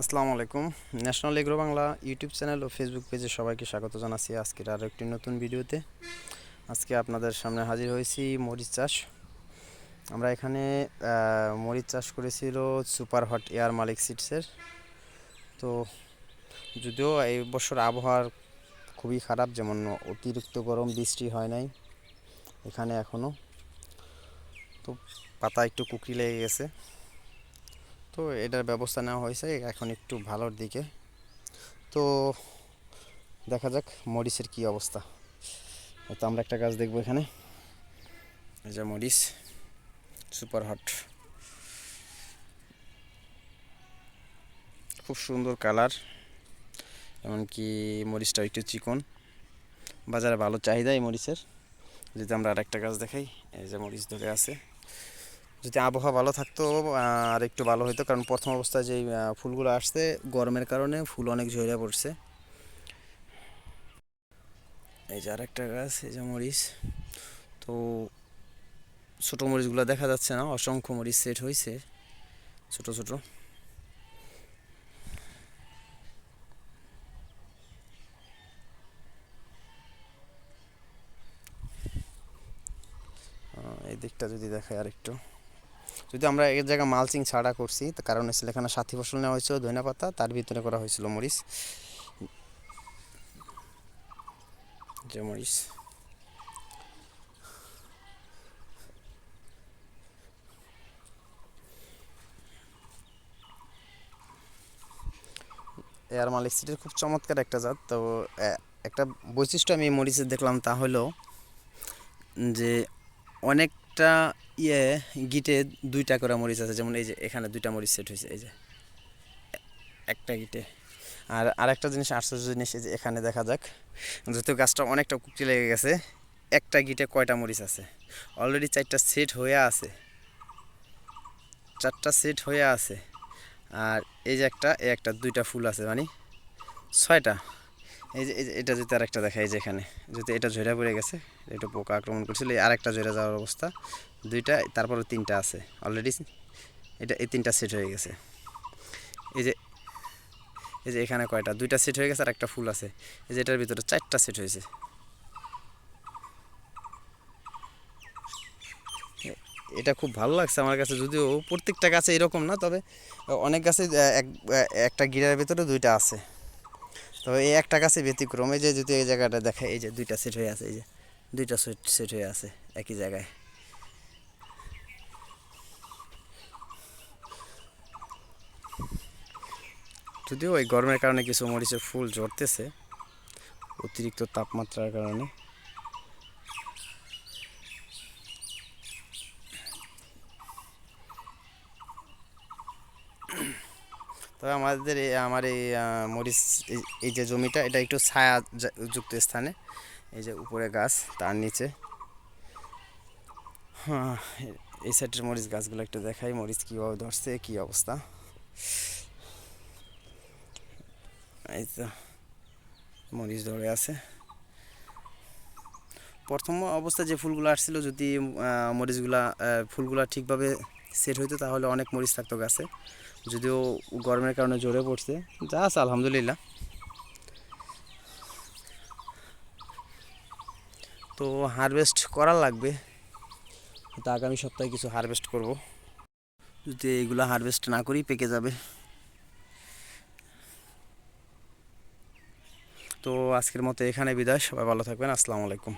আসসালামু আলাইকুম। National agro Bangla YouTube channel ও Facebook পেজে সবাইকে স্বাগত জানাচ্ছি আজকের আরও একটি নতুন ভিডিওতে। আজকে আপনাদের সামনে হাজির হয়েছি মরিচ চাষ। আমরা এখানে মরিচ চাষ করেছিল সুপার হট এয়ার মালিক সিডসের তো যদিও এই বছর আবহাওয়ার খুবই খারাপ, যেমন অতিরিক্ত গরম, বৃষ্টি হয় নাই এখানে এখনও তো পাতা একটু কুকরি লেগে গেছে। তো এটার ব্যবস্থা নেওয়া হয়েছে, এখন একটু ভালোর দিকে। তো দেখা যাক মরিচের কি অবস্থা। তো আমরা একটা গাছ দেখব এখানে। এই যে মরিচ সুপার হট খুব সুন্দর কালার, এমনকি মরিচটা একটু চিকন। বাজারে ভালো চাহিদা এই মরিচের। যদি আমরা আরেকটা গাছ দেখাই, এই যে মরিচ ধরে আছে। যদি আবহাওয়া ভালো থাকতো আর একটু ভালো হতো কারণ প্রথম অবস্থায় যেই ফুলগুলো আসছে, গরমের কারণে ফুল অনেক ঝরে পড়ছে। এই যে আরেকটা গাছ, এই যে মরিচ। তো ছোটো মরিচগুলো দেখা যাচ্ছে না, অসংখ্য মরিচ সেট হয়েছে ছোট ছোট। এই দিকটা যদি দেখায় আরেকটু। যদি আমরা এক জায়গায় মালচিং ছাড়া করছি, তো কারণ হচ্ছে এখানে সাথী ফসল নেওয়া হয়েছিল ধনে পাতা, তার ভিতরে করা হয়েছিল মরিচ। যে মরিচ। এয়ার মালিক সিটের খুব চমৎকার একটা জাত, তো একটা বৈশিষ্ট্য আমি মরিচের দেখলাম তা হলো যে অনেকটা ইয়ে গিটে দুইটা করে মরিচ আছে, যেমন এই যে এখানে দুইটা মরিচ সেট হয়েছে, এই যে একটা গিটে। আর আরেকটা জিনিস, আশ্চর্য জিনিস, এই যে এখানে দেখা যাক, যেহেতু গাছটা অনেকটা কুকটি লেগে গেছে, একটা গিটে কয়টা মরিচ আছে? অলরেডি চারটা সেট হয়ে আছে। চারটা সেট হয়ে আছে। আর এই যে একটা, এই একটা, দুইটা ফুল আছে মানে ছয়টা। এই যে এটা যদি আরেকটা দেখা এই যে এখানে যদি এটা ঝরে পড়ে গেছে, একটু পোকা আক্রমণ করছিল, এই আরেকটা ঝরে যাওয়ার অবস্থা, দুইটা, তারপরে তিনটা আছে অলরেডি এটা, এই তিনটা সেট হয়ে গেছে। এই যে এই যে এখানে কয়টা, দুইটা সেট হয়ে গেছে আর একটা ফুল আছে, এই যে এটার ভিতরে চারটা সেট হয়েছে। এটা খুব ভালো লাগছে আমার কাছে, যদিও প্রত্যেকটা গাছে এরকম না, তবে অনেক গাছে এক একটা গিরার ভিতরে দুইটা আছে। তো এই একটা গাছে ব্যতিক্রম। এই যে যদি এই জায়গাটা দেখে, এই যে দুইটা সেট হয়ে আছে, এই যে দুইটা সেট সেট হয়ে আছে একই জায়গায়। যদিও ওই গরমের কারণে কিছু মরিচের ফুল ঝরতেছে, অতিরিক্ত তাপমাত্রার কারণে। তবে আমাদের এই আমার এই মরিচ এই- যে জমিটা এটা একটু ছায়া যুক্ত স্থানে। এই যে উপরে গাছ তার নিচে। হ্যাঁ, এই সাইডের মরিচ গাছগুলো একটু দেখাই মরিচ কীভাবে ধরছে কী অবস্থা। এই তো মরিচ ধরে আছে। প্রথম অবস্থায় যে ফুলগুলো আসছিল যদি মরিচগুলা ফুলগুলা ঠিকভাবে সেট হইতো, তাহলে অনেক মরিচ থাকতো গাছে। যদিও গরমের কারণে জোরে পড়ছে, যা আছে, আলহামদুলিল্লাহ। তো হারভেস্ট করা লাগবে, তো আগামী সপ্তাহে কিছু হারভেস্ট করব। যদি এইগুলো হারভেস্ট না করি, পেকে যাবে। তো আজকের মতো এখানে বিদায়, সবাই ভালো থাকবেন, আসসালামু আলাইকুম।